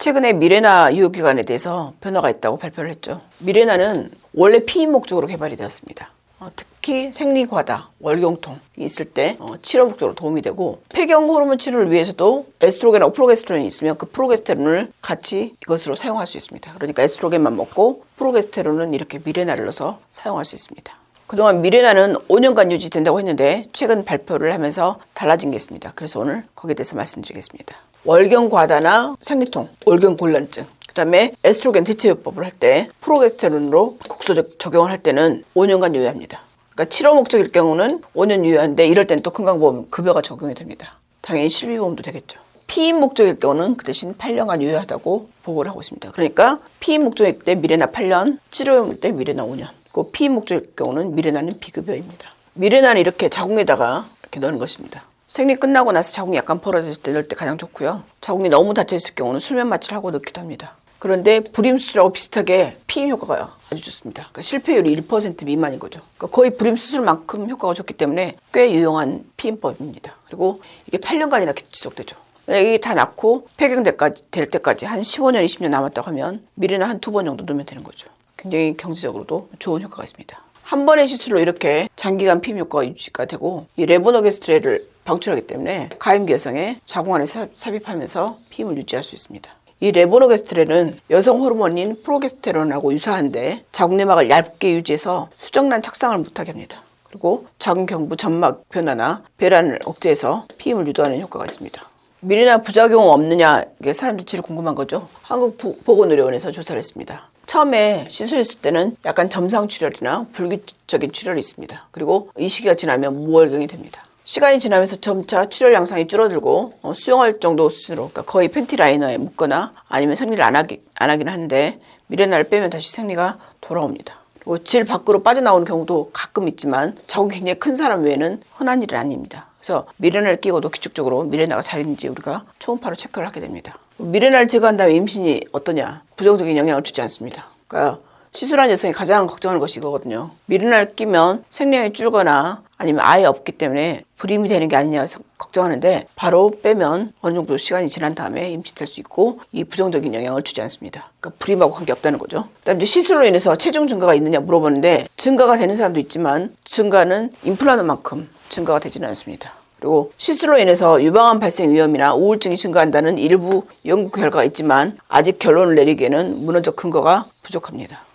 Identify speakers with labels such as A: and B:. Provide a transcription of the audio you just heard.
A: 최근에 미레나 유효기간에 대해서 변화가 있다고 발표를 했죠. 미레나는 원래 피임 목적으로 개발이 되었습니다. 어, 특히 생리과다, 월경통이 있을 때 어, 치료 목적으로 도움이 되고 폐경 호르몬 치료를 위해서도 에스트로겐하고 프로게스테론이 있으면 그 프로게스테론을 같이 이것으로 사용할 수 있습니다. 그러니까 에스트로겐만 먹고 프로게스테론은 이렇게 미레나를 넣어서 사용할 수 있습니다. 그동안 미레나는 5년간 유지된다고 했는데 최근 발표를 하면서 달라진 게 있습니다. 그래서 오늘 거기에 대해서 말씀드리겠습니다. 월경 과다나 생리통, 월경 곤란증, 그 다음에 에스트로겐 대체요법을 할 때 프로게스테론으로 국소적 적용을 할 때는 5년간 유효합니다. 그러니까 치료 목적일 경우는 5년 유효한데 이럴 때는 또 건강보험 급여가 적용이 됩니다. 당연히 실비보험도 되겠죠. 피임 목적일 경우는 그 대신 8년간 유효하다고 보고를 하고 있습니다. 그러니까 피임 목적일 때 미레나 8년, 치료용 때 미레나 5년. 그 피임 목적일 경우는 미레나는 비급여입니다. 미레나는 이렇게 자궁에다가 이렇게 넣는 것입니다. 생리 끝나고 나서 자궁이 약간 벌어졌을 때 넣을 때 가장 좋고요. 자궁이 너무 닫혀 있을 경우는 수면 마취를 하고 넣기도 합니다. 그런데 불임수술하고 비슷하게 피임 효과가 아주 좋습니다. 그러니까 실패율이 1% 미만인 거죠. 그러니까 거의 불임수술만큼 효과가 좋기 때문에 꽤 유용한 피임법입니다. 그리고 이게 8년간이나 이렇게 지속되죠. 이게 다 낳고 폐경 때까지, 될 때까지 한 15년, 20년 남았다고 하면 미래는 한 두 번 정도 넣으면 되는 거죠. 굉장히 경제적으로도 좋은 효과가 있습니다. 한 번의 시술로 이렇게 장기간 피임 효과가 유지가 되고 이 레보노게스트레를 방출하기 때문에 가임기 여성의 자궁 안에 삽- 삽입하면서 피임을 유지할 수 있습니다. 이 레보노게스트레는 여성 호르몬인 프로게스테론하고 유사한데 자궁 내막을 얇게 유지해서 수정란 착상을 못하게 합니다. 그리고 자궁 경부 점막 변화나 배란을 억제해서 피임을 유도하는 효과가 있습니다. 미래나 부작용 없느냐 이게 사람들이 제일 궁금한 거죠. 한국보건의료원에서 조사를 했습니다. 처음에 시술했을 때는 약간 점상 출혈이나 불규적인 출혈이 있습니다. 그리고 이 시기가 지나면 무월경이 됩니다. 시간이 지나면서 점차 출혈 양상이 줄어들고 어, 수용할 정도 수로 그러니까 거의 팬티 라이너에 묶거나 아니면 생리를 안 하기 안 하긴 하는데 미래나를 빼면 다시 생리가 돌아옵니다. 그리고 질 밖으로 빠져나오는 경우도 가끔 있지만 자궁이 굉장히 큰 사람 외에는 흔한 일은 아닙니다. 그래서 미레나를 끼고도 기축적으로 미레나가 잘 있는지 우리가 초음파로 체크를 하게 됩니다. 미레나를 제거한 다음에 임신이 어떠냐? 부정적인 영향을 주지 않습니다. 그러니까 시술한 여성이 가장 걱정하는 것이 이거거든요. 미레나를 끼면 생리량이 줄거나 아니면 아예 없기 때문에 불임이 되는 게 아니냐 걱정하는데 바로 빼면 어느 정도 시간이 지난 다음에 임신될 수 있고 이 부정적인 영향을 주지 않습니다. 그러니까 불임하고 관계없다는 거죠. 그다음 이제 시술로 인해서 체중 증가가 있느냐 물어보는데 증가가 되는 사람도 있지만 증가는 임플란트만큼 증가가 되지는 않습니다. 그리고 시술로 인해서 유방암 발생 위험이나 우울증이 증가한다는 일부 연구 결과가 있지만 아직 결론을 내리기에는 문헌적 근거가 부족합니다.